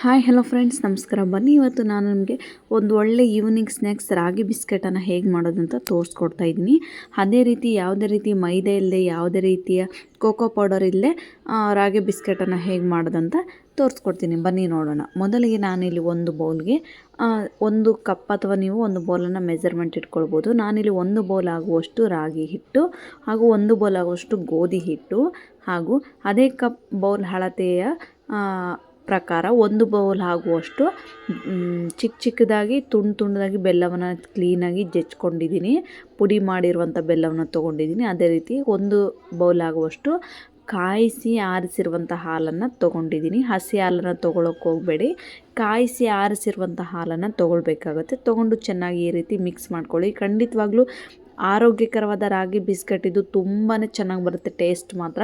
Hi hello friends ನಮಸ್ಕಾರ. ಬನ್ನಿ, ಇವತ್ತು ನಾನು ನಿಮಗೆ ಒಂದು ಒಳ್ಳೆ ಈವ್ನಿಂಗ್ ಸ್ನ್ಯಾಕ್ಸ್ ರಾಗಿ ಬಿಸ್ಕೆಟನ್ನು ಹೇಗೆ ಮಾಡೋದು ಅಂತ ತೋರಿಸ್ಕೊಡ್ತಾ ಇದ್ದೀನಿ. ಅದೇ ರೀತಿ ಯಾವುದೇ ರೀತಿ ಮೈದಾ ಇಲ್ಲದೆ ಯಾವುದೇ ರೀತಿಯ ಕೋಕೋ ಪೌಡರ್ ಇಲ್ಲದೆ ರಾಗಿ ಬಿಸ್ಕೆಟನ್ನು ಹೇಗೆ ಮಾಡೋದಂತ ತೋರಿಸ್ಕೊಡ್ತೀನಿ. ಬನ್ನಿ ನೋಡೋಣ. ಮೊದಲಿಗೆ ನಾನಿಲ್ಲಿ ಒಂದು ಬೌಲ್ಗೆ ಒಂದು ಕಪ್ ಅಥವಾ ನೀವು ಒಂದು ಬೌಲನ್ನು ಮೆಜರ್ಮೆಂಟ್ ಇಟ್ಕೊಳ್ಬೋದು. ನಾನಿಲ್ಲಿ ಒಂದು ಬೌಲ್ ಆಗುವಷ್ಟು ರಾಗಿ ಹಿಟ್ಟು ಹಾಗೂ ಒಂದು ಬೌಲ್ ಆಗುವಷ್ಟು ಗೋಧಿ ಹಿಟ್ಟು ಹಾಗೂ ಅದೇ ಕಪ್ ಬೌಲ್ ಅಳತೆಯ ಪ್ರಕಾರ ಒಂದು ಬೌಲ್ ಆಗುವಷ್ಟು ಚಿಕ್ಕ ಚಿಕ್ಕದಾಗಿ, ತುಂಡು ತುಂಡದಾಗಿ ಬೆಲ್ಲವನ್ನು ಕ್ಲೀನಾಗಿ ಜಚ್ಕೊಂಡಿದ್ದೀನಿ ಪುಡಿ ಮಾಡಿರುವಂಥ ಬೆಲ್ಲವನ್ನು ತೊಗೊಂಡಿದ್ದೀನಿ. ಅದೇ ರೀತಿ ಒಂದು ಬೌಲ್ ಆಗುವಷ್ಟು ಕಾಯಿಸಿ ಆರಿಸಿರುವಂಥ ಹಾಲನ್ನು ತೊಗೊಂಡಿದ್ದೀನಿ. ಹಸಿ ಹಾಲನ್ನು ತೊಗೊಳಕ್ಕೆ ಹೋಗಬೇಡಿ. ಕಾಯಿಸಿ ಆರಿಸಿರುವಂಥ ಹಾಲನ್ನು ತೊಗೊಳ್ಬೇಕಾಗುತ್ತೆ. ತೊಗೊಂಡು ಚೆನ್ನಾಗಿ ಈ ರೀತಿ ಮಿಕ್ಸ್ ಮಾಡ್ಕೊಳ್ಳಿ. ಖಂಡಿತವಾಗ್ಲೂ ಆರೋಗ್ಯಕರವಾದ ರಾಗಿ ಬಿಸ್ಕೆಟ್, ಇದು ತುಂಬಾ ಚೆನ್ನಾಗಿ ಬರುತ್ತೆ ಟೇಸ್ಟ್ ಮಾತ್ರ.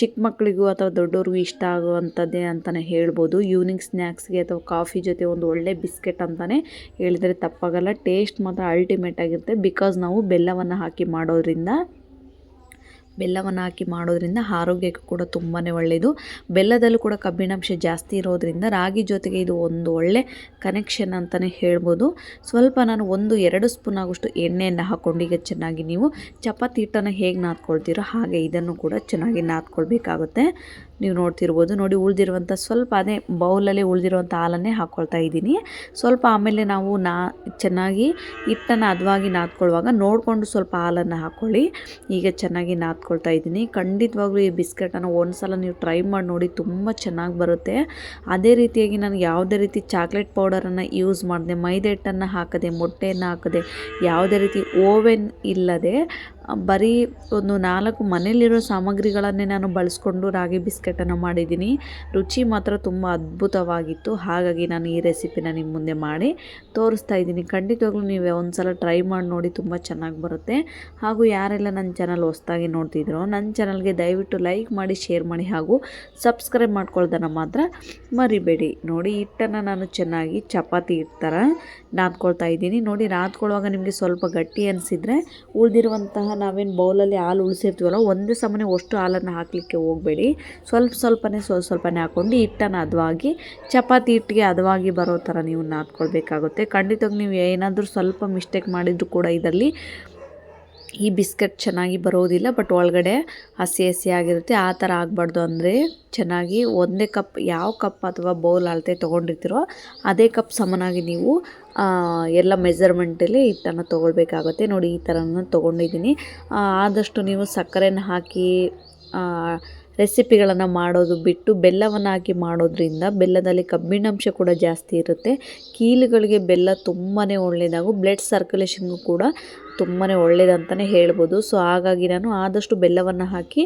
ಚಿಕ್ಕ ಮಕ್ಕಳಿಗೂ ಅಥವಾ ದೊಡ್ಡವ್ರಿಗೂ ಇಷ್ಟ ಆಗುವಂಥದ್ದೇ ಅಂತಲೇ ಹೇಳ್ಬೋದು. ಈವ್ನಿಂಗ್ ಸ್ನ್ಯಾಕ್ಸ್ಗೆ ಅಥವಾ ಕಾಫಿ ಜೊತೆ ಒಂದು ಒಳ್ಳೆ ಬಿಸ್ಕೆಟ್ ಅಂತಲೇ ಹೇಳಿದರೆ ತಪ್ಪಾಗಲ್ಲ. ಟೇಸ್ಟ್ ಮಾತ್ರ ಅಲ್ಟಿಮೇಟ್ ಆಗಿರುತ್ತೆ ಬಿಕಾಸ್ ನಾವು ಬೆಲ್ಲವನ್ನು ಹಾಕಿ ಮಾಡೋದ್ರಿಂದ. ಬೆಲ್ಲವನ್ನು ಹಾಕಿ ಮಾಡೋದ್ರಿಂದ ಆರೋಗ್ಯಕ್ಕೂ ಕೂಡ ತುಂಬಾ ಒಳ್ಳೆಯದು ಬೆಲ್ಲದಲ್ಲೂ ಕೂಡ ಕಬ್ಬಿಣಾಂಶ ಜಾಸ್ತಿ ಇರೋದರಿಂದ ರಾಗಿ ಜೊತೆಗೆ ಇದು ಒಂದು ಒಳ್ಳೆ ಕನೆಕ್ಷನ್ ಅಂತಲೇ ಹೇಳ್ಬೋದು. ಸ್ವಲ್ಪ ನಾನು ಒಂದು ಎರಡು ಸ್ಪೂನ್ ಆಗೋಷ್ಟು ಎಣ್ಣೆಯನ್ನು ಹಾಕ್ಕೊಂಡು ಈಗ ಚೆನ್ನಾಗಿ ನೀವು ಚಪಾತಿ ಹಿಟ್ಟನ್ನು ಹೇಗೆ ನಾದ್ಕೊಳ್ತೀರೋ ಹಾಗೆ ಇದನ್ನು ಕೂಡ ಚೆನ್ನಾಗಿ ನಾದ್ಕೊಳ್ಬೇಕಾಗುತ್ತೆ. ನೀವು ನೋಡ್ತಿರ್ಬೋದು, ನೋಡಿ ಉಳಿದಿರುವಂಥ ಸ್ವಲ್ಪ ಅದೇ ಬೌಲಲ್ಲಿ ಉಳಿದಿರುವಂಥ ಹಾಲನ್ನೇ ಹಾಕ್ಕೊಳ್ತಾ ಇದ್ದೀನಿ. ಸ್ವಲ್ಪ ಆಮೇಲೆ ನಾವು ನಾ ಚೆನ್ನಾಗಿ ಹಿಟ್ಟನ್ನು ಹದವಾಗಿ ನಾದ್ಕೊಳ್ಳುವಾಗ ನೋಡಿಕೊಂಡು ಸ್ವಲ್ಪ ಹಾಲನ್ನು ಹಾಕ್ಕೊಳ್ಳಿ ಈಗ ಚೆನ್ನಾಗಿ ನಾದ್ಕೊಳ್ತಾ ಇದ್ದೀನಿ. ಖಂಡಿತವಾಗ್ಲೂ ಈ ಬಿಸ್ಕೆಟನ್ನು ಒಂದು ಸಲ ನೀವು ಟ್ರೈ ಮಾಡಿ ನೋಡಿ ತುಂಬ ಚೆನ್ನಾಗಿ ಬರುತ್ತೆ. ಅದೇ ರೀತಿಯಾಗಿ ನಾನು ಯಾವುದೇ ರೀತಿ ಚಾಕ್ಲೇಟ್ ಪೌಡರನ್ನು ಯೂಸ್ ಮಾಡಿದೆ ಮೈದೆ ಹಿಟ್ಟನ್ನು ಹಾಕದೆ ಮೊಟ್ಟೆಯನ್ನು ಹಾಕದೆ ಯಾವುದೇ ರೀತಿ ಓವೆನ್ ಇಲ್ಲದೆ ಬರೀ ಒಂದು ನಾಲ್ಕು ಮನೆಯಲ್ಲಿರೋ ಸಾಮಗ್ರಿಗಳನ್ನೇ ನಾನು ಬಳಸ್ಕೊಂಡು ರಾಗಿ ಬಿಸ್ಕೆಟನ್ನು ಮಾಡಿದ್ದೀನಿ. ರುಚಿ ಮಾತ್ರ ತುಂಬ ಅದ್ಭುತವಾಗಿತ್ತು. ಹಾಗಾಗಿ ನಾನು ಈ ರೆಸಿಪಿನ ನಿಮ್ಮ ಮುಂದೆ ಮಾಡಿ ತೋರಿಸ್ತಾ ಇದ್ದೀನಿ. ಖಂಡಿತವಾಗ್ಲೂ ನೀವು ಒಂದು ಸಲ ಟ್ರೈ ಮಾಡಿ ನೋಡಿ ತುಂಬ ಚೆನ್ನಾಗಿ ಬರುತ್ತೆ. ಹಾಗೂ ಯಾರೆಲ್ಲ ನನ್ನ ಚಾನಲ್ ಹೊಸ್ದಾಗಿ ನೋಡ್ತಿದ್ರೋ, ನನ್ನ ಚಾನಲ್ಗೆ ದಯವಿಟ್ಟು ಲೈಕ್ ಮಾಡಿ, ಶೇರ್ ಮಾಡಿ ಹಾಗೂ ಸಬ್ಸ್ಕ್ರೈಬ್ ಮಾಡ್ಕೊಳ್ದನ್ನು ಮಾತ್ರ ಮರಿಬೇಡಿ. ನೋಡಿ, ಹಿಟ್ಟನ್ನು ನಾನು ಚೆನ್ನಾಗಿ ಚಪಾತಿ ಹಿಟ್ಟು ಥರ ನಾದ್ಕೊಳ್ತಾ ಇದ್ದೀನಿ. ನೋಡಿ ನಾದ್ಕೊಳ್ಳುವಾಗ ನಿಮಗೆ ಸ್ವಲ್ಪ ಗಟ್ಟಿ ಅನಿಸಿದರೆ ಉಳಿದಿರುವಂತಹ ನಾವೇನು ಬೌಲಲ್ಲಿ ಹಾಲು ಉಳಿಸಿರ್ತೀವಲ್ಲ, ಒಂದೇ ಸಮನೆ ಅಷ್ಟು ಹಾಲನ್ನು ಹಾಕಲಿಕ್ಕೆ ಹೋಗಬೇಡಿ. ಸ್ವಲ್ಪ ಸ್ವಲ್ಪನೇ ಸ್ವಲ್ಪ ಸ್ವಲ್ಪನೇ ಹಾಕ್ಕೊಂಡು ಹಿಟ್ಟನ್ನು ಹದವಾಗಿ ಚಪಾತಿ ಹಿಟ್ಟಿಗೆ ಹದವಾಗಿ ಬರೋ ಥರ ನೀವು ನಾದ್ಕೊಳ್ಬೇಕಾಗುತ್ತೆ. ಖಂಡಿತವಾಗಿ ನೀವು ಏನಾದರೂ ಸ್ವಲ್ಪ ಮಿಸ್ಟೇಕ್ ಮಾಡಿದರೂ ಕೂಡ ಇದರಲ್ಲಿ ಈ ಬಿಸ್ಕೆಟ್ ಚೆನ್ನಾಗಿ ಬರೋದಿಲ್ಲ ಬಟ್ ಒಳಗಡೆ ಹಸಿ ಹಸಿ ಆಗಿರುತ್ತೆ. ಆ ಥರ ಆಗಬಾರ್ದು ಅಂದರೆ ಚೆನ್ನಾಗಿ ಒಂದೇ ಕಪ್ ಯಾವ ಕಪ್ ಅಥವಾ ಬೌಲ್ ಅಳತೆ ತೊಗೊಂಡಿರ್ತೀರೋ ಅದೇ ಕಪ್ ಸಮನಾಗಿ ನೀವು ಎಲ್ಲ ಮೆಜರ್ಮೆಂಟಲ್ಲಿ ಹಿಟ್ಟನ್ನು ತೊಗೊಳ್ಬೇಕಾಗುತ್ತೆ. ನೋಡಿ ಈ ಥರನ ತೊಗೊಂಡಿದ್ದೀನಿ. ಆದಷ್ಟು ನೀವು ಸಕ್ಕರೆನ ಹಾಕಿ ರೆಸಿಪಿಗಳನ್ನು ಮಾಡೋದು ಬಿಟ್ಟು ಬೆಲ್ಲವನ್ನು ಹಾಕಿ ಮಾಡೋದ್ರಿಂದ ಬೆಲ್ಲದಲ್ಲಿ ಕಬ್ಬಿಣಾಂಶ ಕೂಡ ಜಾಸ್ತಿ ಇರುತ್ತೆ. ಕೀಲುಗಳಿಗೆ ಬೆಲ್ಲ ತುಂಬಾ ಒಳ್ಳೆಯದಾಗು ಬ್ಲಡ್ ಸರ್ಕ್ಯುಲೇಷನ್ಗೂ ಕೂಡ ತುಂಬಾ ಒಳ್ಳೆಯದಂತಲೇ ಹೇಳ್ಬೋದು. ಸೊ ಹಾಗಾಗಿ ನಾನು ಆದಷ್ಟು ಬೆಲ್ಲವನ್ನು ಹಾಕಿ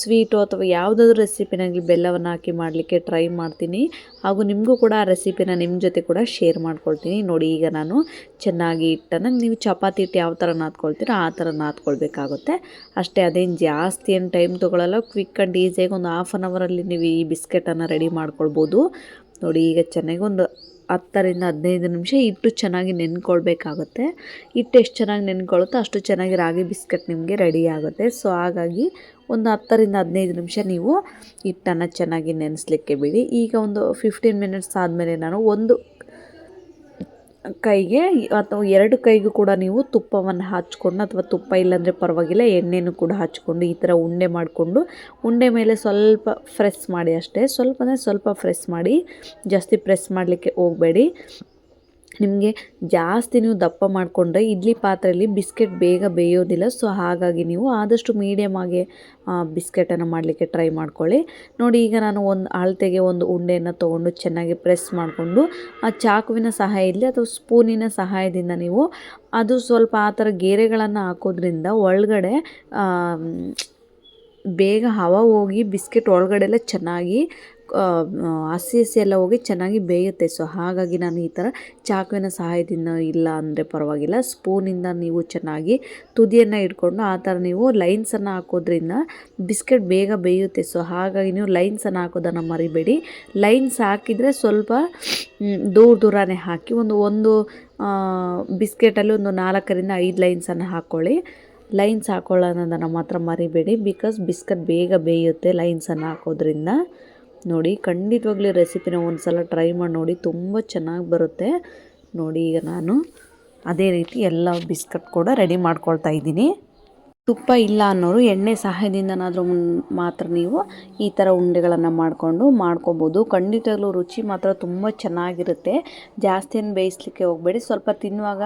ಸ್ವೀಟು ಅಥವಾ ಯಾವುದಾದ್ರೂ ರೆಸಿಪಿನಾಗಲಿ ಬೆಲ್ಲವನ್ನು ಹಾಕಿ ಮಾಡಲಿಕ್ಕೆ ಟ್ರೈ ಮಾಡ್ತೀನಿ. ಹಾಗೂ ನಿಮಗೂ ಕೂಡ ಆ ರೆಸಿಪಿನ ನಿಮ್ಮ ಜೊತೆ ಕೂಡ ಶೇರ್ ಮಾಡ್ಕೊಳ್ತೀನಿ. ನೋಡಿ ಈಗ ನಾನು ಚೆನ್ನಾಗಿ ಇಟ್ಟನ, ನೀವು ಚಪಾತಿ ಹಿಟ್ಟು ಯಾವ ಥರ ನಾದ್ಕೊಳ್ತೀರೋ ಆ ಥರ ನಾದ್ಕೊಳ್ಬೇಕಾಗುತ್ತೆ. ಅಷ್ಟೇ ಅದೇನು ಜಾಸ್ತಿ ಏನು ಟೈಮ್ ತೊಗೊಳ್ಳಲ್ಲ ಕ್ವಿಕ್ ಆ್ಯಂಡ್ ಈಸಿಯಾಗಿ ಒಂದು ಹಾಫ್ ಆನ್ ಅವರಲ್ಲಿ ನೀವು ಈ ಬಿಸ್ಕೆಟನ್ನು ರೆಡಿ ಮಾಡ್ಕೊಳ್ಬೋದು. ನೋಡಿ ಈಗ ಚೆನ್ನಾಗಿ ಒಂದು ಹತ್ತರಿಂದ ಹದಿನೈದು ನಿಮಿಷ ಹಿಟ್ಟು ಚೆನ್ನಾಗಿ ನೆನ್ಕೊಳ್ಬೇಕಾಗುತ್ತೆ. ಹಿಟ್ಟು ಎಷ್ಟು ಚೆನ್ನಾಗಿ ನೆನ್ಕೊಳ್ಳುತ್ತೋ ಅಷ್ಟು ಚೆನ್ನಾಗಿ ರಾಗಿ ಬಿಸ್ಕೆಟ್ ನಿಮಗೆ ರೆಡಿ ಆಗುತ್ತೆ. ಸೊ, ಹಾಗಾಗಿ ಒಂದು ಹತ್ತರಿಂದ ಹದಿನೈದು ನಿಮಿಷ ನೀವು ಹಿಟ್ಟನ್ನು ಚೆನ್ನಾಗಿ ನೆನೆಸ್ಲಿಕ್ಕೆ ಬಿಡಿ. ಈಗ ಒಂದು ಫಿಫ್ಟೀನ್ ಮಿನಿಟ್ಸ್ ಆದಮೇಲೆ ನಾನು ಒಂದು ಕೈಗೆ, ಅಥವಾ ಎರಡು ಕೈಗೂ ಕೂಡ ನೀವು ತುಪ್ಪವನ್ನು ಹಚ್ಕೊಂಡು, ಅಥವಾ ತುಪ್ಪ ಇಲ್ಲಾಂದರೆ ಪರವಾಗಿಲ್ಲ, ಎಣ್ಣೆನೂ ಕೂಡ ಹಚ್ಕೊಂಡು, ಈ ಥರ ಉಂಡೆ ಮಾಡಿಕೊಂಡು, ಉಂಡೆ ಮೇಲೆ ಸ್ವಲ್ಪ ಫ್ರೆಸ್ ಮಾಡಿ ಅಷ್ಟೇ. ಸ್ವಲ್ಪ ಅಂದರೆ ಸ್ವಲ್ಪ ಫ್ರೆಸ್ ಮಾಡಿ, ಜಾಸ್ತಿ ಪ್ರೆಸ್ ಮಾಡಲಿಕ್ಕೆ ಹೋಗಬೇಡಿ. ನಿಮಗೆ ಜಾಸ್ತಿ ನೀವು ದಪ್ಪ ಮಾಡಿಕೊಂಡ್ರೆ ಇಡ್ಲಿ ಪಾತ್ರೆಯಲ್ಲಿ ಬಿಸ್ಕೆಟ್ ಬೇಗ ಬೇಯೋದಿಲ್ಲ. ಸೊ, ಹಾಗಾಗಿ ನೀವು ಆದಷ್ಟು ಮೀಡಿಯಮ್ ಆಗಿ ಬಿಸ್ಕೆಟನ್ನು ಮಾಡಲಿಕ್ಕೆ ಟ್ರೈ ಮಾಡ್ಕೊಳ್ಳಿ. ನೋಡಿ, ಈಗ ನಾನು ಒಂದು ಅಳತೆಗೆ ಒಂದು ಉಂಡೆಯನ್ನು ತೊಗೊಂಡು ಚೆನ್ನಾಗಿ ಪ್ರೆಸ್ ಮಾಡಿಕೊಂಡು, ಆ ಚಾಕುವಿನ ಸಹಾಯದಲ್ಲಿ ಅಥವಾ ಸ್ಪೂನಿನ ಸಹಾಯದಿಂದ ನೀವು ಅದು ಸ್ವಲ್ಪ ಆ ಥರ ಗೆರೆಗಳನ್ನು ಹಾಕೋದ್ರಿಂದ ಒಳಗಡೆ ಬೇಗ ಹವ ಹೋಗಿ ಬಿಸ್ಕೆಟ್ ಒಳಗಡೆಲ್ಲ ಚೆನ್ನಾಗಿ ಹಸಿ ಹಸಿ ಎಲ್ಲ ಹೋಗಿ ಚೆನ್ನಾಗಿ ಬೇಯುತ್ತೆ. ಸೊ ಹಾಗಾಗಿ ನಾನು ಈ ಥರ ಚಾಕುವಿನ ಸಹಾಯದಿಂದ ಇಲ್ಲ ಅಂದರೆ ಪರವಾಗಿಲ್ಲ. ಸ್ಪೂನಿಂದ ನೀವು ಚೆನ್ನಾಗಿ ತುದಿಯನ್ನು ಇಟ್ಕೊಂಡು ಆ ಥರ ನೀವು ಲೈನ್ಸನ್ನು ಹಾಕೋದ್ರಿಂದ ಬಿಸ್ಕೆಟ್ ಬೇಗ ಬೇಯುತ್ತೆ. ಸೊ ಹಾಗಾಗಿ ನೀವು ಲೈನ್ಸನ್ನು ಹಾಕೋದನ್ನು ಮರಿಬೇಡಿ. ಲೈನ್ಸ್ ಹಾಕಿದರೆ ಸ್ವಲ್ಪ ದೂರ ದೂರನೇ ಹಾಕಿ ಒಂದು ಒಂದು ಬಿಸ್ಕೆಟಲ್ಲಿ ಒಂದು ನಾಲ್ಕರಿಂದ ಐದು ಲೈನ್ಸನ್ನು ಹಾಕ್ಕೊಳ್ಳಿ ಲೈನ್ಸ್ ಹಾಕೊಳ್ಳೋದನ್ನು ಮಾತ್ರ ಮರಿಬೇಡಿ. ಬಿಕಾಸ್ ಬಿಸ್ಕೆಟ್ ಬೇಗ ಬೇಯುತ್ತೆ ಲೈನ್ಸನ್ನು ಹಾಕೋದ್ರಿಂದ. ನೋಡಿ, ಖಂಡಿತವಾಗ್ಲೂ ರೆಸಿಪಿನ ಒಂದು ಸಲ ಟ್ರೈ ಮಾಡಿ ನೋಡಿ, ತುಂಬ ಚೆನ್ನಾಗಿ ಬರುತ್ತೆ. ನೋಡಿ ಈಗ ನಾನು ಅದೇ ರೀತಿ ಎಲ್ಲ ಬಿಸ್ಕಟ್ ಕೂಡ ರೆಡಿ ಮಾಡ್ಕೊಳ್ತಾ ಇದ್ದೀನಿ. ತುಪ್ಪ ಇಲ್ಲ ಅನ್ನೋರು ಎಣ್ಣೆ ಸಹಾಯದಿಂದನಾದರೂ ಮಾತ್ರ ನೀವು ಈ ಥರ ಉಂಡೆಗಳನ್ನು ಮಾಡಿಕೊಂಡು ಮಾಡ್ಕೊಬೋದು. ಖಂಡಿತವಾಗ್ಲೂ ರುಚಿ ಮಾತ್ರ ತುಂಬ ಚೆನ್ನಾಗಿರುತ್ತೆ. ಜಾಸ್ತಿ ಏನು ಬೇಯಿಸ್ಲಿಕ್ಕೆ ಹೋಗಬೇಡಿ. ಸ್ವಲ್ಪ ತಿನ್ನುವಾಗ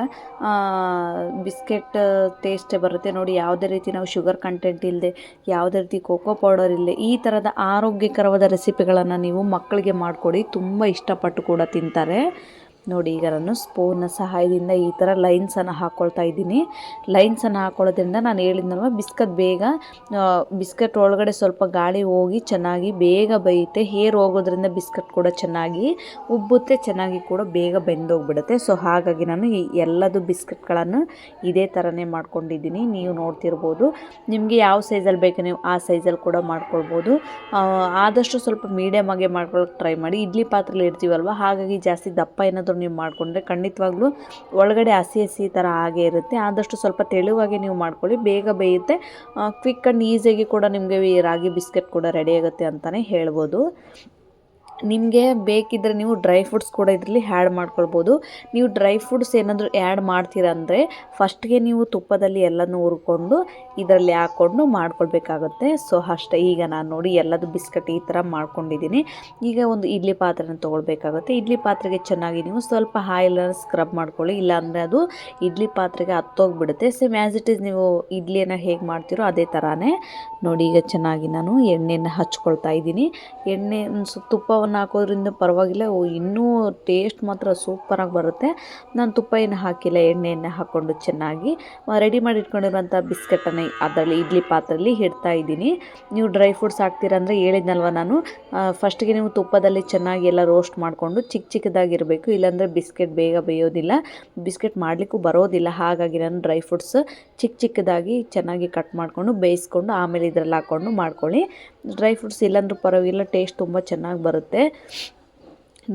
ಬಿಸ್ಕೆಟ್ ಟೇಸ್ಟೇ ಬರುತ್ತೆ. ನೋಡಿ, ಯಾವುದೇ ರೀತಿ ನಾವು ಶುಗರ್ ಕಂಟೆಂಟ್ ಇಲ್ಲದೆ ಯಾವುದೇ ರೀತಿ ಕೋಕೋ ಪೌಡರ್ ಇಲ್ಲದೆ ಈ ಥರದ ಆರೋಗ್ಯಕರವಾದ ರೆಸಿಪಿಗಳನ್ನು ನೀವು ಮಕ್ಕಳಿಗೆ ಮಾಡಿಕೊಡಿ. ತುಂಬ ಇಷ್ಟಪಟ್ಟು ಕೂಡ ತಿಂತಾರೆ. ನೋಡಿ, ಈಗ ನಾನು ಸ್ಪೂನ್ನ ಸಹಾಯದಿಂದ ಈ ಥರ ಲೈನ್ಸನ್ನು ಹಾಕ್ಕೊಳ್ತಾ ಇದ್ದೀನಿ. ಲೈನ್ಸನ್ನು ಹಾಕ್ಕೊಳ್ಳೋದ್ರಿಂದ ನಾನು ಹೇಳಿದ್ನಲ್ವ ಬಿಸ್ಕತ್ ಬೇಗ ಬಿಸ್ಕಟ್ ಒಳಗಡೆ ಸ್ವಲ್ಪ ಗಾಳಿ ಹೋಗಿ ಚೆನ್ನಾಗಿ ಬೇಗ ಬೇಯುತ್ತೆ. ಹೇರ್ ಹೋಗೋದ್ರಿಂದ ಬಿಸ್ಕಟ್ ಕೂಡ ಚೆನ್ನಾಗಿ ಉಬ್ಬುತ್ತೆ, ಚೆನ್ನಾಗಿ ಕೂಡ ಬೇಗ ಬೆಂದೋಗ್ಬಿಡುತ್ತೆ. ಸೊ ಹಾಗಾಗಿ ನಾನು ಈ ಎಲ್ಲದು ಬಿಸ್ಕಟ್ಗಳನ್ನು ಇದೇ ಥರನೇ ಮಾಡ್ಕೊಂಡಿದ್ದೀನಿ. ನೀವು ನೋಡ್ತಿರ್ಬೋದು. ನಿಮಗೆ ಯಾವ ಸೈಜಲ್ಲಿ ಬೇಕು ನೀವು ಆ ಸೈಜಲ್ಲಿ ಕೂಡ ಮಾಡ್ಕೊಳ್ಬೋದು. ಆದಷ್ಟು ಸ್ವಲ್ಪ ಮೀಡಿಯಮ್ ಆಗಿ ಮಾಡ್ಕೊಳ್ಳೋಕೆ ಟ್ರೈ ಮಾಡಿ. ಇಡ್ಲಿ ಪಾತ್ರೆಲಿ ಇರ್ತೀವಲ್ವ ಹಾಗಾಗಿ ಜಾಸ್ತಿ ದಪ್ಪ ಏನಾದರೂ ನೀವು ಮಾಡಿಕೊಂಡ್ರೆ ಖಂಡಿತವಾಗ್ಲೂ ಒಳಗಡೆ ಹಸಿ ಹಸಿ ಥರ ಹಾಗೆ ಇರುತ್ತೆ. ಆದಷ್ಟು ಸ್ವಲ್ಪ ತೆಳುವಾಗಿ ನೀವು ಮಾಡ್ಕೊಳ್ಳಿ. ಬೇಗ ಬೇಯುತ್ತೆ. ಕ್ವಿಕ್ ಆ್ಯಂಡ್ ಈಸಿಯಾಗಿ ಕೂಡ ನಿಮಗೆ ರಾಗಿ ಬಿಸ್ಕೆಟ್ ಕೂಡ ರೆಡಿ ಆಗುತ್ತೆ ಅಂತಲೇ ಹೇಳ್ಬೋದು. ನಿಮಗೆ ಬೇಕಿದ್ದರೆ ನೀವು ಡ್ರೈ ಫ್ರೂಟ್ಸ್ ಕೂಡ ಇದರಲ್ಲಿ ಆ್ಯಡ್ ಮಾಡ್ಕೊಳ್ಬೋದು. ನೀವು ಡ್ರೈ ಫ್ರೂಟ್ಸ್ ಏನಾದರೂ ಆ್ಯಡ್ ಮಾಡ್ತೀರಂದರೆ ಫಸ್ಟ್ಗೆ ನೀವು ತುಪ್ಪದಲ್ಲಿ ಎಲ್ಲನೂ ಹುರ್ಕೊಂಡು ಇದರಲ್ಲಿ ಹಾಕ್ಕೊಂಡು ಮಾಡ್ಕೊಳ್ಬೇಕಾಗುತ್ತೆ. ಸೊ, ಅಷ್ಟೇ. ಈಗ ನಾನು ನೋಡಿ ಎಲ್ಲದು ಬಿಸ್ಕಟ್ ಈ ಥರ ಮಾಡ್ಕೊಂಡಿದ್ದೀನಿ. ಈಗ ಒಂದು ಇಡ್ಲಿ ಪಾತ್ರೆನ ತೊಗೊಳ್ಬೇಕಾಗುತ್ತೆ. ಇಡ್ಲಿ ಪಾತ್ರೆಗೆ ಚೆನ್ನಾಗಿ ನೀವು ಸ್ವಲ್ಪ ಆಯಿಲನ್ನು ಸ್ಕ್ರಬ್ ಮಾಡ್ಕೊಳ್ಳಿ. ಇಲ್ಲಾಂದರೆ ಅದು ಇಡ್ಲಿ ಪಾತ್ರೆಗೆ ಹತ್ತೋಗ್ಬಿಡುತ್ತೆ. ಸೇಮ್ ಆ್ಯಸ್ ಇಟ್ ಈಸ್ ನೀವು ಇಡ್ಲಿಯನ್ನು ಹೇಗೆ ಮಾಡ್ತೀರೋ ಅದೇ ಥರನೇ. ನೋಡಿ, ಈಗ ಚೆನ್ನಾಗಿ ನಾನು ಎಣ್ಣೆಯನ್ನು ಹಚ್ಕೊಳ್ತಾ ಇದ್ದೀನಿ. ಎಣ್ಣೆ ತುಪ್ಪವನ್ನು ಹಾಕೋದ್ರಿಂದ ಪರವಾಗಿಲ್ಲ. ಇನ್ನೂ ಟೇಸ್ಟ್ ಮಾತ್ರ ಸೂಪರಾಗಿ ಬರುತ್ತೆ. ನಾನು ತುಪ್ಪ ಏನು ಹಾಕಿಲ್ಲ, ಎಣ್ಣೆಯನ್ನು ಹಾಕ್ಕೊಂಡು ಚೆನ್ನಾಗಿ. ರೆಡಿ ಮಾಡಿ ಇಟ್ಕೊಂಡಿರುವಂಥ ಬಿಸ್ಕೆಟನ್ನು ಅದರಲ್ಲಿ, ಇಡ್ಲಿ ಪಾತ್ರೆಯಲ್ಲಿ ಇಡ್ತಾ ಇದ್ದೀನಿ. ನೀವು ಡ್ರೈ ಫ್ರೂಟ್ಸ್ ಹಾಕ್ತೀರಂದರೆ ಹೇಳಿದ್ನಲ್ವ ನಾನು. ಫಸ್ಟಿಗೆ ನೀವು ತುಪ್ಪದಲ್ಲಿ ಚೆನ್ನಾಗಿ ಎಲ್ಲ ರೋಸ್ಟ್ ಮಾಡಿಕೊಂಡು ಚಿಕ್ಕ ಚಿಕ್ಕದಾಗಿರಬೇಕು, ಇಲ್ಲಾಂದರೆ ಬಿಸ್ಕೆಟ್ ಬೇಗ ಬೇಯೋದಿಲ್ಲ. ಬಿಸ್ಕೆಟ್ ಮಾಡಲಿಕ್ಕೂ ಬರೋದಿಲ್ಲ. ಹಾಗಾಗಿ ನಾನು ಡ್ರೈ ಫ್ರೂಟ್ಸ್ ಚಿಕ್ಕ ಚಿಕ್ಕದಾಗಿ ಚೆನ್ನಾಗಿ ಕಟ್ ಮಾಡಿಕೊಂಡು ಬೇಯಿಸ್ಕೊಂಡು ಆಮೇಲೆ ಇದರಲ್ಲಿ ಹಾಕ್ಕೊಂಡು ಮಾಡ್ಕೊಳ್ಳಿ. ಡ್ರೈ ಫ್ರೂಟ್ಸ್ ಇಲ್ಲಾಂದ್ರೂ ಪರವಾಗಿಲ್ಲ ಟೇಸ್ಟ್ ತುಂಬ ಚೆನ್ನಾಗಿ ಬರುತ್ತೆ.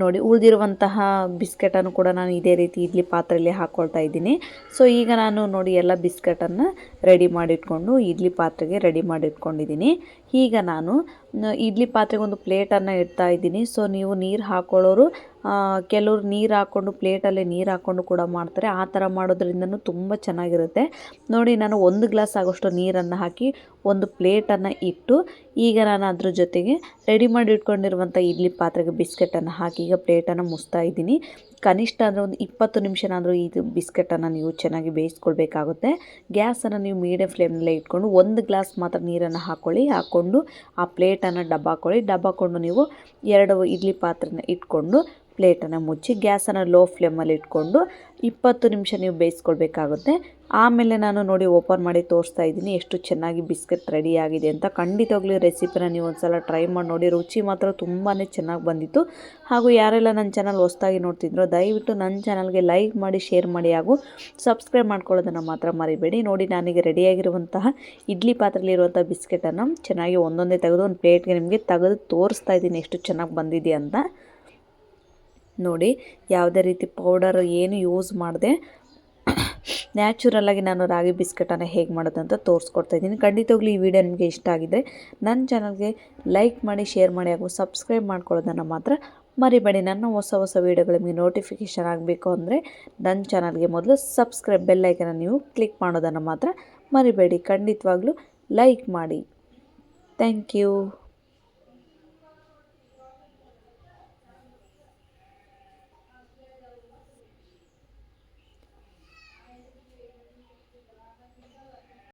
ನೋಡಿ, ಉಳಿದಿರುವಂತಹ ಬಿಸ್ಕೆಟನ್ನು ಕೂಡ ನಾನು ಇದೇ ರೀತಿ ಇಡ್ಲಿ ಪಾತ್ರೆಯಲ್ಲಿ ಹಾಕ್ಕೊಳ್ತಾ ಇದ್ದೀನಿ. ಸೊ ಈಗ ನಾನು ನೋಡಿ ಎಲ್ಲ ಬಿಸ್ಕೆಟನ್ನು ರೆಡಿ ಮಾಡಿಟ್ಕೊಂಡು ಇಡ್ಲಿ ಪಾತ್ರೆಗೆ ರೆಡಿ ಮಾಡಿಟ್ಕೊಂಡಿದ್ದೀನಿ. ಈಗ ನಾನು ಇಡ್ಲಿ ಪಾತ್ರೆಗೆ ಒಂದು ಪ್ಲೇಟನ್ನು ಇಡ್ತಾ ಇದ್ದೀನಿ. ಸೊ, ನೀವು ನೀರು ಹಾಕೊಳ್ಳೋರು ಕೆಲವರು ನೀರು ಹಾಕ್ಕೊಂಡು ಪ್ಲೇಟಲ್ಲೇ ನೀರು ಹಾಕ್ಕೊಂಡು ಕೂಡ ಮಾಡ್ತಾರೆ. ಆ ಥರ ಮಾಡೋದ್ರಿಂದನೂ ತುಂಬ ಚೆನ್ನಾಗಿರುತ್ತೆ. ನೋಡಿ, ನಾನು ಒಂದು ಗ್ಲಾಸ್ ಆಗೋಷ್ಟು ನೀರನ್ನು ಹಾಕಿ ಒಂದು ಪ್ಲೇಟನ್ನು ಇಟ್ಟು, ಈಗ ನಾನು ಅದ್ರ ಜೊತೆಗೆ ರೆಡಿ ಮಾಡಿ ಇಟ್ಕೊಂಡಿರುವಂಥ ಇಡ್ಲಿ ಪಾತ್ರೆಗೆ ಬಿಸ್ಕೆಟನ್ನು ಹಾಕಿ ಈಗ ಪ್ಲೇಟನ್ನು ಮುಸ್ತಾ ಇದ್ದೀನಿ. ಕನಿಷ್ಠ ಅಂದರೆ ಒಂದು ಇಪ್ಪತ್ತು ನಿಮಿಷನಾದರೂ ಇದು ಬಿಸ್ಕೆಟನ್ನು ನೀವು ಚೆನ್ನಾಗಿ ಬೇಯಿಸ್ಕೊಳ್ಬೇಕಾಗುತ್ತೆ. ಗ್ಯಾಸನ್ನು ನೀವು ಮೀಡಿಯಂ ಫ್ಲೇಮ್ನಲ್ಲೇ ಇಟ್ಕೊಂಡು ಒಂದು ಗ್ಲಾಸ್ ಮಾತ್ರ ನೀರನ್ನು ಹಾಕ್ಕೊಳ್ಳಿ ಹಾಕ್ಕೊಂಡು ಆ ಪ್ಲೇಟನ್ನು ಡಬ್ಬ ಹಾಕ್ಕೊಳ್ಳಿ ಡಬ್ಬ ಹಾಕ್ಕೊಂಡು ನೀವು ಎರಡು ಇಡ್ಲಿ ಪಾತ್ರೆನ ಇಟ್ಕೊಂಡು ಪ್ಲೇಟನ್ನು ಮುಚ್ಚಿ ಗ್ಯಾಸನ್ನು ಲೋ ಫ್ಲೇಮಲ್ಲಿ ಇಟ್ಕೊಂಡು ಇಪ್ಪತ್ತು ನಿಮಿಷ ನೀವು ಬೇಯಿಸ್ಕೊಳ್ಬೇಕಾಗುತ್ತೆ. ಆಮೇಲೆ ನಾನು ನೋಡಿ ಓಪನ್ ಮಾಡಿ ತೋರಿಸ್ತಾ ಇದ್ದೀನಿ ಎಷ್ಟು ಚೆನ್ನಾಗಿ ಬಿಸ್ಕೆಟ್ ರೆಡಿ ಆಗಿದೆ ಅಂತ. ಖಂಡಿತವಾಗ್ಲೂ ರೆಸಿಪಿನ ನೀವು ಒಂದು ಸಲ ಟ್ರೈ ಮಾಡಿ ನೋಡಿ. ರುಚಿ ಮಾತ್ರ ತುಂಬಾ ಚೆನ್ನಾಗಿ ಬಂದಿತ್ತು. ಹಾಗೂ ಯಾರೆಲ್ಲ ನನ್ನ ಚಾನಲ್ ಹೊಸ್ದಾಗಿ ನೋಡ್ತಿದ್ರೋ, ದಯವಿಟ್ಟು ನನ್ನ ಚಾನಲ್ಗೆ ಲೈಕ್ ಮಾಡಿ, ಶೇರ್ ಮಾಡಿ ಹಾಗೂ ಸಬ್ಸ್ಕ್ರೈಬ್ ಮಾಡ್ಕೊಳ್ಳೋದನ್ನು ಮಾತ್ರ ಮರಿಬೇಡಿ. ನೋಡಿ, ನಾನೀಗ ರೆಡಿಯಾಗಿರುವಂತಹ ಇಡ್ಲಿ ಪಾತ್ರೆಯಲ್ಲಿರುವಂಥ ಬಿಸ್ಕೆಟನ್ನು ಚೆನ್ನಾಗಿ ಒಂದೊಂದೇ ತೆಗೆದು ಒಂದು ಪ್ಲೇಟ್ಗೆ ನಿಮಗೆ ತೆಗೆದು ತೋರಿಸ್ತಾ ಇದ್ದೀನಿ ಎಷ್ಟು ಚೆನ್ನಾಗಿ ಬಂದಿದೆ ಅಂತ. ನೋಡಿ ಯಾವುದೇ ರೀತಿ ಪೌಡರ್ ಏನು ಯೂಸ್ ಮಾಡಿದೆ, ನ್ಯಾಚುರಲ್ಲಾಗಿ ನಾನು ರಾಗಿ ಬಿಸ್ಕೆಟನ್ನು ಹೇಗೆ ಮಾಡೋದು ಅಂತ ತೋರಿಸ್ಕೊಡ್ತಾ ಇದ್ದೀನಿ. ಖಂಡಿತವಾಗ್ಲೂ ಈ ವಿಡಿಯೋ ನಿಮಗೆ ಇಷ್ಟ ಆಗಿದ್ದರೆ ನನ್ನ ಚಾನಲ್ಗೆ ಲೈಕ್ ಮಾಡಿ ಶೇರ್ ಮಾಡಿ ಹಾಗೂ ಸಬ್ಸ್ಕ್ರೈಬ್ ಮಾಡ್ಕೊಳ್ಳೋದನ್ನು ಮಾತ್ರ ಮರಿಬೇಡಿ. ನನ್ನ ಹೊಸ ಹೊಸ ವೀಡಿಯೋಗಳು ನಿಮಗೆ ನೋಟಿಫಿಕೇಷನ್ ಆಗಬೇಕು ಅಂದರೆ ನನ್ನ ಚಾನಲ್ಗೆ ಮೊದಲು ಸಬ್ಸ್ಕ್ರೈಬ್ ಬೆಲ್ಲೈಕನ್ನು ನೀವು ಕ್ಲಿಕ್ ಮಾಡೋದನ್ನು ಮಾತ್ರ ಮರಿಬೇಡಿ. ಖಂಡಿತವಾಗ್ಲೂ ಲೈಕ್ ಮಾಡಿ. Thank you